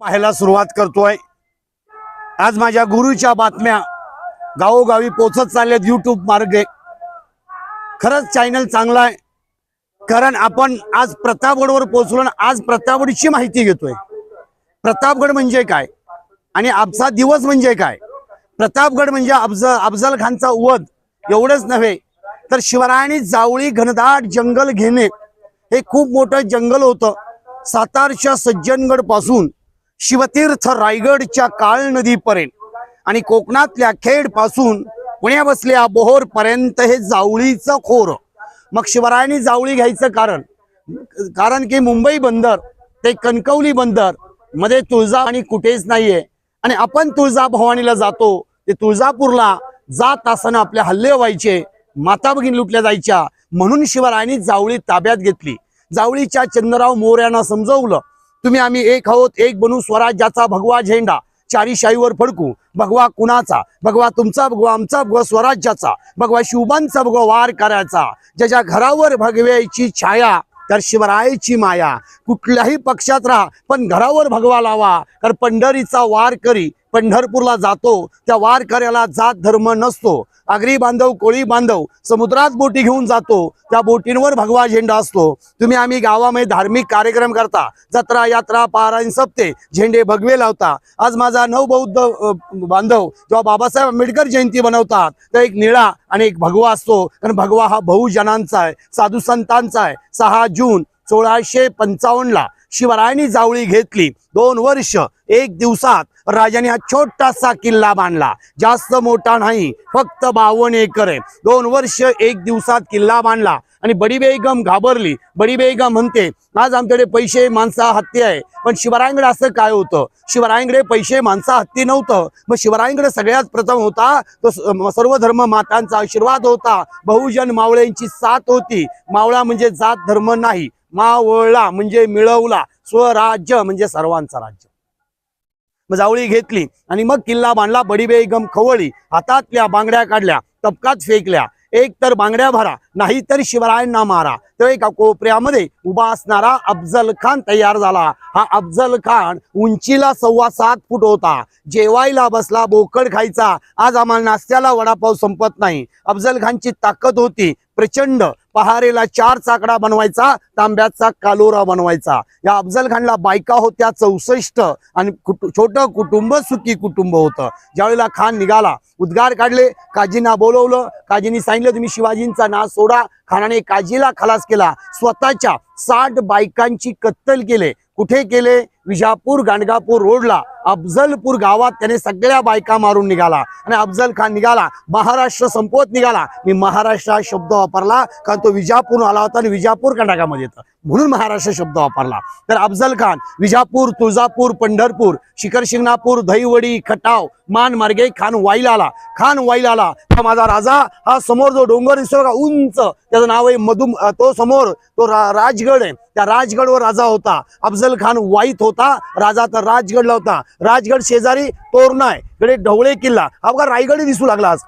पाहायला सुरुवात करतोय. आज माझ्या गुरुच्या बातम्या गावोगावी पोचत चालल्यात युट्यूब मार्गे. खरंच चॅनल चांगला आहे. कारण आपण आज प्रतापगडवर पोहोचलो आणि आज प्रतापगडची माहिती घेतोय. प्रतापगड म्हणजे काय? आणि आजचा दिवस म्हणजे काय? प्रतापगड म्हणजे अफजल अफजल खानचा वध. एवढंच नव्हे तर शिवरायांनी जावळी घनदाट जंगल घेणे हे खूप मोठं जंगल होतं. सातारच्या सज्जनगडपासून शिवतीर्थ रायगडच्या काळ नदीपर्यंत. आणि कोकणातल्या खेडपासून पुण्या बसल्या बोहोर पर्यंत हे जावळीचं खोर. मग शिवरायांनी जावळी घ्यायचं कारण कारण की मुंबई बंदर ते कणकवली बंदरमध्ये तुळजा आणि कुठेच नाहीये. आणि आपण तुळजा भवानीला जातो ते तुळजापूरला जात असताना आपले हल्ले व्हायचे माता भगिनी लुटल्या जायच्या म्हणून शिवरायांनी जावळी ताब्यात घेतली. जावळीच्या चंद्रराव मोर्यांना समजवलं तुम्ही आम्ही एक आहोत एक बनू स्वराज्याचा भगवा झेंडा. चारी शाईवर फडकू भगवा कुणाचा? भगवा तुमचा भगवा आमचा भगवा स्वराज्याचा. भगवा शिवबांचा भगवा वार करायचा ज्याच्या घरावर भगव्याची छाया तर शिवरायाची माया. कुठल्याही पक्षात राहा पण घरावर भगवा लावा. तर पंढरीचा वार करी पंढरपूरला जातो त्या वारकऱ्याला जात धर्म नसतो. आगरी बांधव कोळी बांधव समुद्रात बोटी घेऊन जातो. त्या बोटींवर भगवा झेंडा असतो. तुम्ही आम्ही गावामध्ये धार्मिक कार्यक्रम करता. जत्रा यात्रा पारायण सप्ते झेंडे भगवे लावता. आज माझा नवबौद्ध बांधव जेव्हा बाबासाहेब आंबेडकर जयंती बनवतात तर एक निळा आणि एक भगवा असतो. कारण भगवा हा बहुजनांचा आहे साधू संतांचा आहे. सहा जून सोळाशे पंचावन्नला शिवरायांनी जावळी घेतली. दोन वर्ष एक दिवसात राजाने हा छोटासा किल्ला बांधला. जास्त मोठा नाही फक्त बावन एकर आहे. दोन वर्ष एक दिवसात किल्ला बांधला आणि बडी बेगम घाबरली. बडी बेगम म्हणते आज आमच्याकडे पैसे माणसा हत्ती आहे. पण शिवरायांकडे असं काय होतं? शिवरायांकडे पैसे माणसा हत्ती नव्हतं. मग शिवरायांकडे सगळ्यात प्रथम होता तो सर्वधर्म सर्व धर्म मातांचा आशीर्वाद होता. बहुजन मावळ्यांची साथ होती. मावळा म्हणजे जात धर्म नाही. मावळला म्हणजे मिळवला. स्वराज्य म्हणजे सर्वांचं राज्य. मग जावळी घेतली आणि मग किल्ला बांधला बडी बेगम हातातल्या बांगड्या काढल्या तपकात फेकल्या. एक तर बांगड्या भरा नाही तर शिवरायांना मारा. तर एका कोपऱ्यामध्ये उभा असणारा अफजल खान तयार झाला. हा अफजल खान उंचीला सव्वा सात फूट होता. जेवायला बसला बोकड खायचा. आज आम्हाला नाश्त्याला वडापाव संपत नाही. अफजल खानची ताकद होती. प्रचंड पहारेला चार चाकडा बनवायचा तांब्याचा कालोरा बनवायचा. या अफजल खानला बायका होत्या चौसष्ट आणि कुटु छोटं कुटुंब सुखी कुटुंब होतं. ज्यावेळेला खान निघाला उद्गार काढले काजींना बोलवलं काजींनी सांगितलं तुम्ही शिवाजींचा नाश सोडा खानाने काजीला खलास केला. स्वतःच्या साठ बायकांची कत्तल केले. कुठे केले? विजापूर गांडगापूर रोडला. अफजलपूर गावात त्याने सगळ्या बायका मारून निघाला. आणि अफजल खान निघाला. महाराष्ट्र संपवत निघाला. मी महाराष्ट्र हा शब्द वापरला कारण तो विजापूर आला होता आणि विजापूर कर्नाटकामध्ये येतं. म्हणून महाराष्ट्र शब्द वापरला. तर अफजल खान विजापूर तुळजापूर पंढरपूर शिखर शिंगणापूर दहीवडी खटाव मान मार्गे खान वाईल आला खान वाईल आला हा माझा राजा हा समोर जो डोंगर दिसतो का उंच. त्याचं नाव आहे मधुम तो समोर तो रा- राजगड आहे. त्या राजगडवर राजा होता. अफजल खान वाईत होता. राजा तर राजगडला होता. राजगड शेजारी तोरणा आहे. इकडे ढवळे किल्ला. हा बघा रायगड दिसू लागला आज.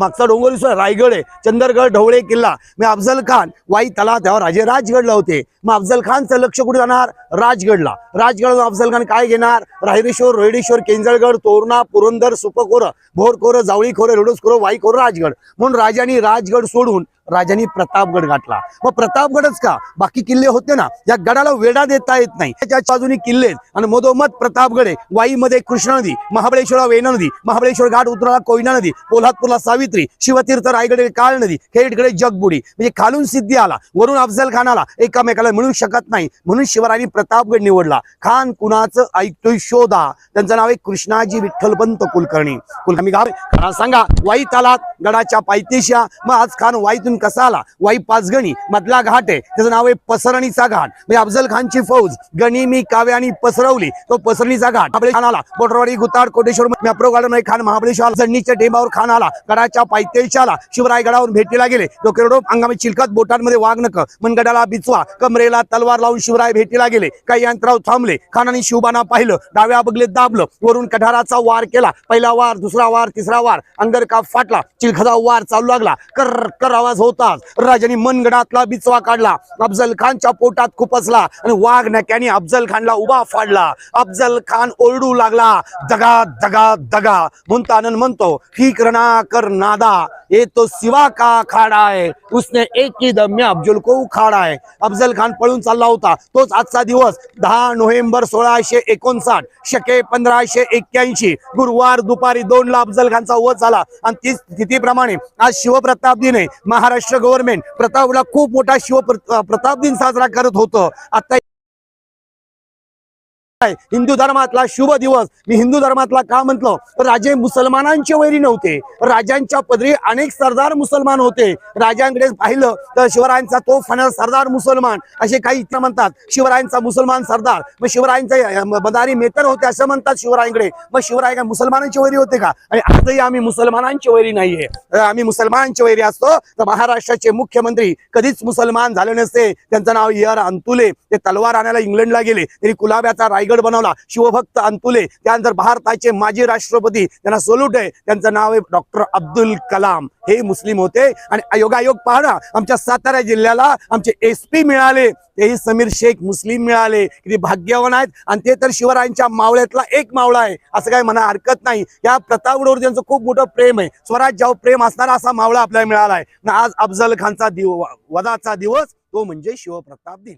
मागचा डोंगर दिसतोय. रायगड आहे. चंदरगड ढवळे किल्ला. मी अफजल खान वाई तला तेव्हा राजे राजगडला होते. मग अफजल खानचं लक्ष कुठे जाणार? राजगडला. राजगड अफजल खान काय घेणार? राहिरेश्वर रोहिडेश्वर केंजळगड तोरणा पुरंदर सुपखोर भोरखोर जावळीखोर खोरं वाईखोर राजगड. म्हणून राजांनी राजगड सोडून राजांनी प्रतापगड गाठला. मग प्रतापगडच का? बाकी किल्ले होते ना या गडाला वेढा देता येत नाही. त्याच्या बाजूनी किल्ले आहेत. आणि मधोमध प्रतापगड आहे. वाईमध्ये कृष्णा नदी महाबळेश्वरला वेणा नदी महाबळेश्वर घाट उतराला कोयना नदी कोल्हापूरला सावित्री शिवतीर्थ रायगड काळ नदी खेडकडे जगबुडी. म्हणजे खालून सिद्धी आला. वरून अफजल खानाला एकामेकाला मिळू शकत नाही. म्हणून शिवरायांनी प्रतापगड निवडला. खान कुणाचं ऐकतोय शोधा. त्यांचं नाव आहे कृष्णाजी विठ्ठलपंत कुलकर्णी. कुलकर्णी गाव सांगा वाई तालात गडाच्या पायथेशा मग आज खान वाईतून कसा आला वाई पाचगणी मधला घाट आहे. त्याचं नाव आहे पसरणीचा घाट. म्हणजे अफजल खानची फौज गणी मी काव्या आणि पसरवली तो पसरणीचा घाट. खान आला बोटरवाडी गुताड कोटेश्वर मॅप्रो गार्डन खान महाबळेश्वर जडणीच्या टेंबावर खान आला गडाच्या पायथ्याला शिवराय गडावर भेटीला गेले. तो करोडो अंगामी चिलखत बोटांमध्ये वाघनक मनगडाला बिचवा कमरेला तलवार लावून शिवराय भेटीला गेले. काही अंतराव थांबले. खानाने शिवबाना पाहिलं. डाव्या बगलेत दाबलं. वरून कठाराचा वार केला. पहिला वार दुसरा वार तिसरा वार. अंगरका फाटला. चिलखदा वार चालू लागला. कर कर आवाज होत होताच. राजाने मनगडातला बिचवा काढला. अफजल खानच्या पोटात खुपसला आणि वाघ नक्याने अफजल खानला उभा फाडला. अफजल खान ओरडू लागला दगा दगा दगा. म्हणताना म्हणतो ठीक रणा कर नादा. ये तो शिवा का खाड़ा आहे? उसने एक ही दम्य अफजल को उखाड़ा आहे. अफजल खान पळून चालला होता. तोच आजचा दिवस दहा नोव्हेंबर सोळाशे एकोणसाठ. शके पंधराशे एक्क्याऐंशी. गुरुवार दुपारी दोन ला अफजल खानचा वध झाला. आणि तीच स्थितीप्रमाणे आज शिवप्रताप दिने महाराष्ट्र गव्हर्नमेंट प्रतापला खूप मोठा शिव प्रताप दिन साजरा करत होतं. आता हिंदू धर्मातला शुभ दिवस. मी हिंदू धर्मातला का म्हंटलो? तर राजे मुसलमानांचे वैरी नव्हते. राजांच्या पदरी अनेक सरदार मुसलमान होते. राजांकडे पाहिलं तर शिवरायांचा तो फणस सरदार मुसलमान असे काही इथं म्हणतात. शिवरायांचा मुसलमान सरदार. मग शिवरायांचा मदारी मेतर होते असं म्हणतात शिवरायांकडे. मग शिवराय काय मुसलमानांचे वैरी होते का? आणि आजही आम्ही मुसलमानांचे वैरी नाहीये. आम्ही मुसलमानांचे वैरी असतो. तर महाराष्ट्राचे मुख्यमंत्री कधीच मुसलमान झाले नसते. त्यांचं नाव इयर अंतुले. ते तलवार आणायला इंग्लंडला गेले. तरी कुलाब्याचा राय रायगड बनवला. शिवभक्त अंतुले त्यानंतर भारताचे माजी राष्ट्रपती त्यांना सोल्यूट आहे. त्यांचं नाव आहे डॉक्टर अब्दुल कलाम. हे मुस्लिम होते. आणि योगायोग पाहणा आमच्या सातारा जिल्ह्याला आमचे एस पी मिळाले. तेही समीर शेख मुस्लिम मिळाले. किती भाग्यवान आहेत. आणि ते तर शिवरायांच्या मावळ्यातला एक मावळा आहे. असं काही म्हणा हरकत नाही. या प्रतापगडवर त्यांचं खूप मोठं प्रेम आहे. स्वराज्यावर प्रेम असणारा असा मावळा आपल्याला मिळाला आहे आज अफजल खानचा दिव वदाचा दिवस तो म्हणजे शिवप्रताप दिन.